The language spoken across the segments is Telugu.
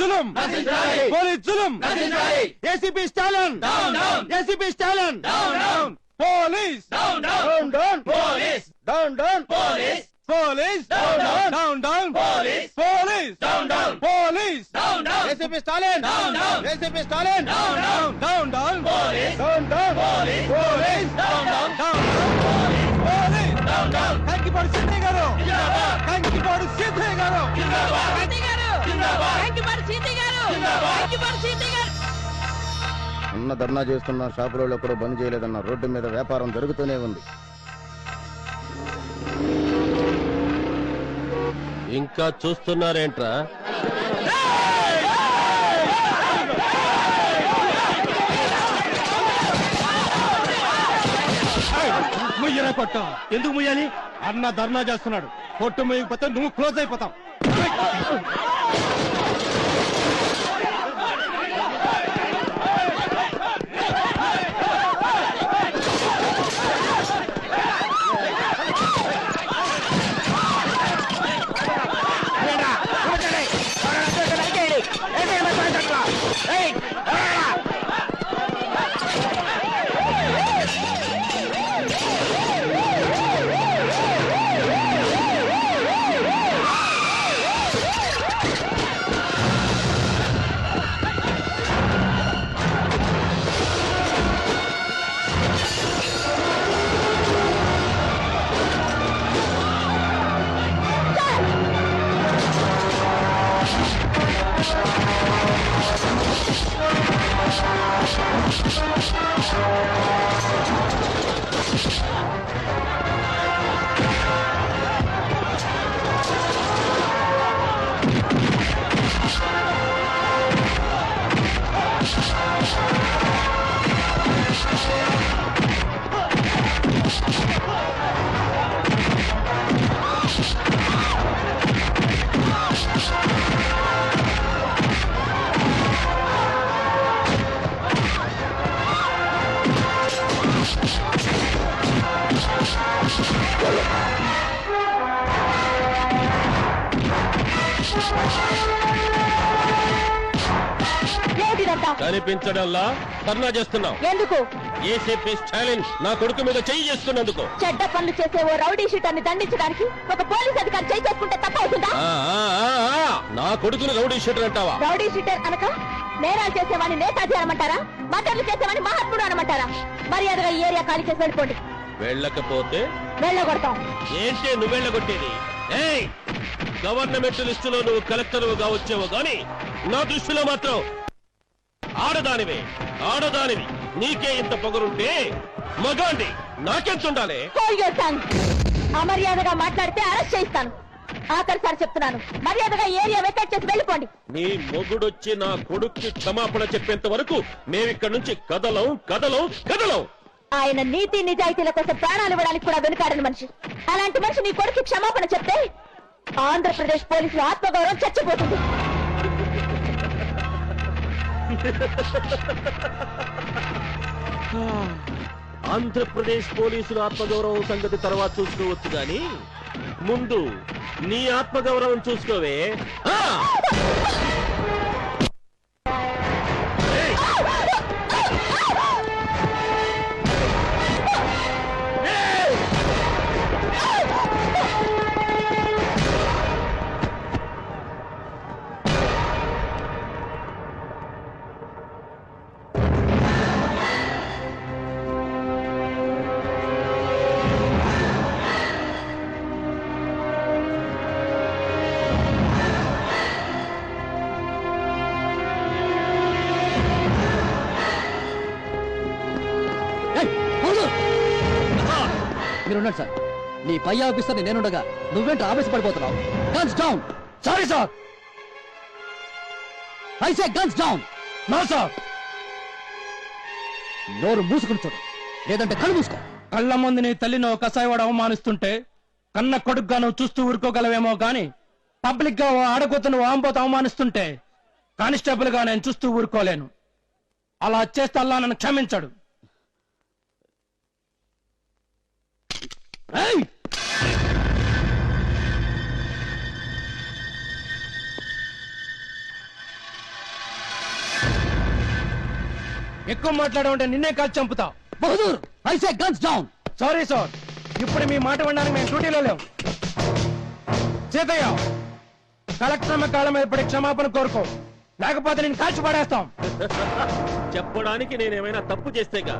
జులుం police జులుం ACP Stalin ACP Stalin police down down police down down police police down down down police police down down police down down ACP Stalin down down ACP Stalin down down down down అన్న ధర్నా చేస్తున్న షాపులలో కూడా బంద్ చేయలేదన్న రోడ్డు మీద వ్యాపారం జరుగుతూనే ఉంది. ఇంకా చూస్తున్నారేంట్రా? ముయ్యరా కొట్టు. ఎందుకు ముయ్యాలి? అన్న ధర్నా చేస్తున్నాడు. కొట్టు ముయ్యకపోతే నువ్వు క్లోజ్ అయిపోతావు. Oh, my God. Let's go. కనిపించడంలా ధర్నా చేస్తున్నాం ఎందుకు? ఏసీపీ స్టాలిన్ నా కొడుకు మీద చెయ్యి చేసుకున్నందుకు చెడ్డ పనులు చేసే ఓ రౌడీ షీటర్ని దండించడానికి ఒక పోలీస్ అధికారి చేయి చేసుకుంటే తప్ప అవుతుందా ఆ, ఆ, ఆ, ఆ, నా కొడుకుని రౌడీ షీటర్ అంటావా? రౌడీ షీటర్ అనక నేరాలు చేసేవాడిని నేతాజీ అనమంటారా? మటర్లు చేసేవాడిని మహాత్ముడు అనమంటారా? మర్యాదగా ఈ ఏరియా ఖాళీ చేసి వెళ్ళిపోండి. వెళ్ళకపోతే వెళ్ళగొడతాం. ఏంటి నువ్వెళ్ళగొట్టేది ఏయ్! గవర్నమెంట్ లిస్టులో నువ్వు కలెక్టర్గా వచ్చావు గాని నా దృష్టిలో మాత్రం ఆడదానివే ఆడదానివి. నీకే ఇంత పొగరుంటే మగాండి నాకెంతుండాలి. అమర్యాదగా మాట్లాడితే అరెస్ట్ చేయిస్తాను. ఆఖరి సార్ చెప్తున్నాను. మర్యాదగా ఏరియా వెకేట్ చేసి వెళ్ళిపోండి. నీ మొగుడొచ్చి నా కొడుక్కి క్షమాపణ చెప్పేంత వరకు మేమిక్కడి నుంచి కదలం కదలం కదలం. ఆయన నీతి నిజాయితీల కోసం ప్రాణాలు ఇవ్వడానికి కూడా వెనుకాడని మనిషి. అలాంటి మనిషి నీ కొడుకు క్షమాపణ చెప్తే ఆంధ్రప్రదేశ్ పోలీసులు ఆత్మగౌరవం చచ్చిపోతుంది. ఆంధ్రప్రదేశ్ పోలీసుల ఆత్మగౌరవం సంగతి తర్వాత చూసుకోవచ్చు గాని ముందు నీ ఆత్మగౌరవం చూసుకోవే. మీరున్నాడు సార్. నీ పై ఆఫీసర్ని నేనుండగా నువ్వేంటి office పడిపోతున్నావు guns down sorry sir I say guns down నా సార్ నోరు మూసుకుని చూడు. లేదంటే కళ్ళు మూసుకో. కళ్ళ ముందు నీ తల్లిని ఒక కసాయివాడు అవమానిస్తుంటే కన్న కొడుకుగా నువ్వు చూస్తూ ఊరుకోగలవేమో గాని పబ్లిక్గా ఓ ఆడగొత్తను ఆంబోతు అవమానిస్తుంటే కానిస్టేబుల్గా నేను చూస్తూ ఊరుకోలేను. అలా చేస్తే అల్లా నన్ను క్షమించడు. ఎక్కువ మాట్లాడమంటే నిన్నే కాల్చి చంపుతా. Bahadur I say guns down sorry sir ఇప్పుడు మీ మాట వినడానికి మేము డ్యూటీలో లేవు సీతయ్య కలెక్టర్ అమ్మ కాళ్ళ మీద పడి క్షమాపణ కోరుకో. లేకపోతే నేను కాల్చి పడేస్తాం. చెప్పడానికి నేనేమైనా తప్పు చేస్తేగా?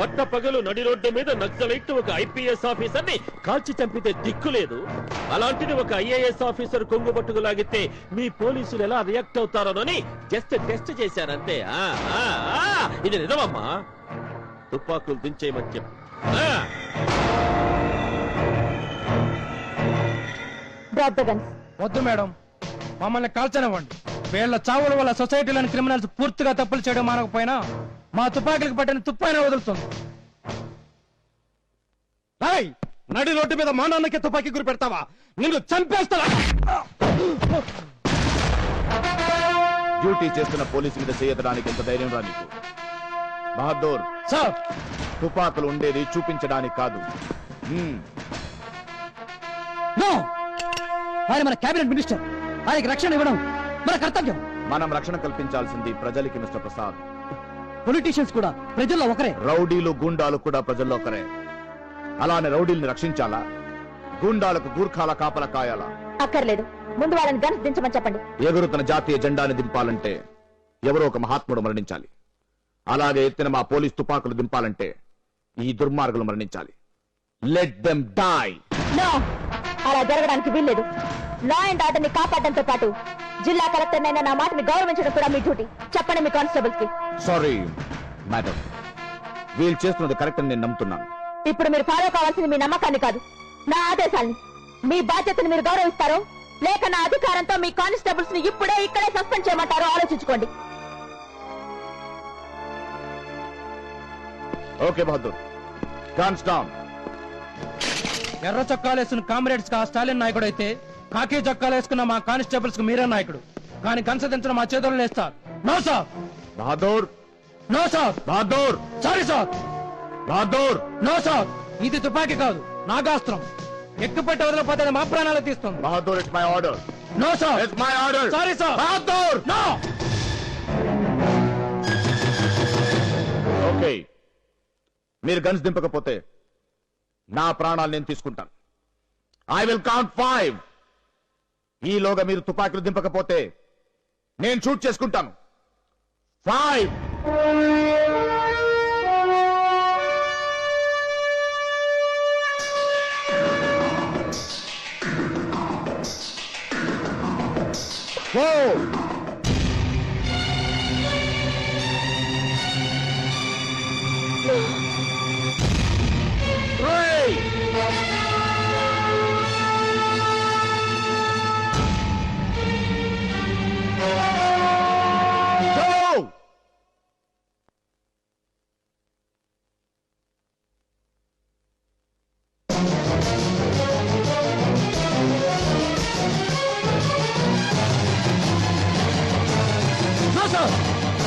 పట్ట పగలు నడి రోడ్డు మీద నక్సలైట్ ఒక ఐపీఎస్ ఆఫీసర్ని కాల్చి చంపితే దిక్కు లేదు. అలాంటిది ఒక ఐఏఎస్ ఆఫీసర్ కొంగు పట్టుకు లాగితే మీ పోలీసులు ఎలా రియాక్ట్ అవుతారోనని జస్ట్ టెస్ట్ చేశారంతే. ఆ, ఆ, ఆ, ఇది నిజమమ్మా. తుపాకులు దించేయమని చెప్పు. వద్దు మేడం. మమ్మల్ని కాల్చనివ్వండి. వీళ్ళ చావుల వల్ల సొసైటీలోని క్రిమినల్స్ పూర్తిగా తప్పులు చేయడం మానకపోయినా మా తుపాకులకు పట్టిన తుప్పైనా వదులుతుంది. నడి రోడ్డు మీద మా నాన్నకి తుపాకీ గురి పెడతావా? నిన్ను చంపేస్తా డ్యూటీ చేస్తున్న పోలీసు మీద చేయడానికి ఎంత ధైర్యం రా నీకు? బహదూర్ సార్! తుపాకులు ఉండేది చూపించడానికి కాదు. ఆయన మన కేబినెట్ మినిస్టర్. ఆయనకి రక్షణ ఇవ్వడం మన కర్తవ్యం. మనం రక్షణ కల్పించాల్సింది ప్రజలకి మిస్టర్ ప్రసాద్. పొలిటీషియన్స్ కూడా ప్రజల్లో ఒకరే. రౌడీలు గుండాలు కూడా ప్రజల్లో ఒకరే. అలానే రౌడీల్ని రక్షించాలా? గుండాలకు గూర్ఖాల కాపల కాయాలా? అక్కర్లేదు. ముందు వాళ్ళని గన్స్ దించమని చెప్పండి. ఎగురుతున్న జాతీయ జెండాని దింపాలంటే ఎవరో ఒక మహాత్ముడు మరణించాలి. అలాగే ఎత్తిన మా పోలీస్ తుపాకులు దింపాలంటే ఈ దుర్మార్గులు మరణించాలి. లెట్ దెమ్ డై నో అలా జరగడానికి వీల్లేదు. లా అండ్ ఆర్డర్ని కాపాడడంతో పాటు జిల్లా కలెక్టర్ అయినా నా మాటని గౌరవించడం కూడా మీ డ్యూటీ. చెప్పండి మీ కానిస్టేబుల్స్కి సారీ మేడం వీళ్ళు చేస్తున్నది కరెక్ట్ అని నేను నమ్ముతున్నాను. ఇప్పుడు మీరు ఫాలో కావాల్సింది మీ నమ్మకాన్ని కాదు నా ఆదేశాల్ని. మీ బాధ్యతను మీరు గౌరవిస్తారో లేక నా అధికారంతో మీ కానిస్టేబుల్స్ని ఇప్పుడే ఇక్కడే సస్పెండ్ చేయమంటారో ఆలోచించుకోండి. ఓకే బహదూర్ డౌన్ ఎర్ర చొక్కాలు వేసుకున్న కామ్రేడ్స్ కా స్టాలిన్ నాయకుడు అయితే కాకి చొక్కాలు వేసుకున్న మా కానిస్టేబుల్స్కు మీరే నాయకుడు. కానీ కంసదించడం మా చేతుల్లో వేస్తారు no sir. Bahadur no sir. Bahadur sorry sir. Bahadur no sir. ఇది తుపాకీ కాదు నాగాస్త్రం. ఎక్కుపెట్టి వదిలిపోతే మా ప్రాణాలు తీస్తుంది. Bahadur it's my order no sir. It's my order sorry sir. Bahadur no. Okay. మీరు గన్స్ దింపకపోతే నా ప్రాణాలు నేను తీసుకుంటాను. ఐ విల్ కౌంట్ ఫైవ్ ఈలోగా మీరు తుపాకులు దింపకపోతే నేను షూట్ చేసుకుంటాను. Five four no sir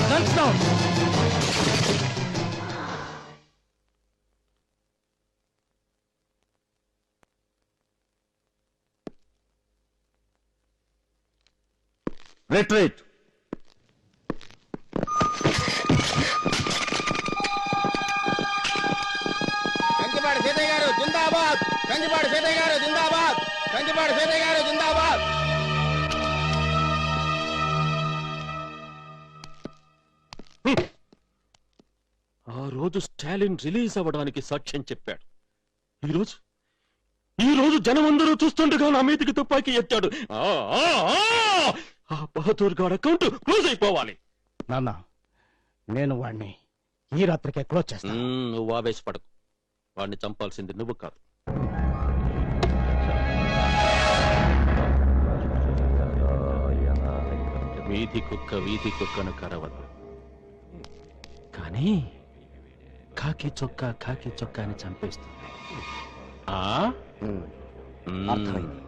guns down Retreat. Kankipadu Seethayya garu జిందాబాద్! కంకిపాడు సీతయ్య గారు జిందాబాద్! కంకిపాడు సీతయ్య గారు జిందాబాద్! స్టాలిన్ రిలీజ్ అవ్వడానికి సాక్ష్యం చెప్పాడు. ఈ రోజు ఈ రోజు జనమందరూ చూస్తుండగా నా మీదకి తుపాకీ ఎత్తాడు. ఆ, ఆ, ఆ! ఆ బహదూర్ గారి అకౌంట్ క్లోజ్ అయిపోవాలి. నాన్న నేను వాడిని ఈ రాత్రికే క్లోజ్ చేస్తాను నువ్వు ఆవేశపడకు. వాడిని చంపాల్సింది నువ్వు కాదు. వీధి కుక్క వీధి కుక్కను కరవదు. కానీ కాకి చొక్కా కాకి చొక్కాని చంపేస్తుంది ఆ. అర్థమైంది.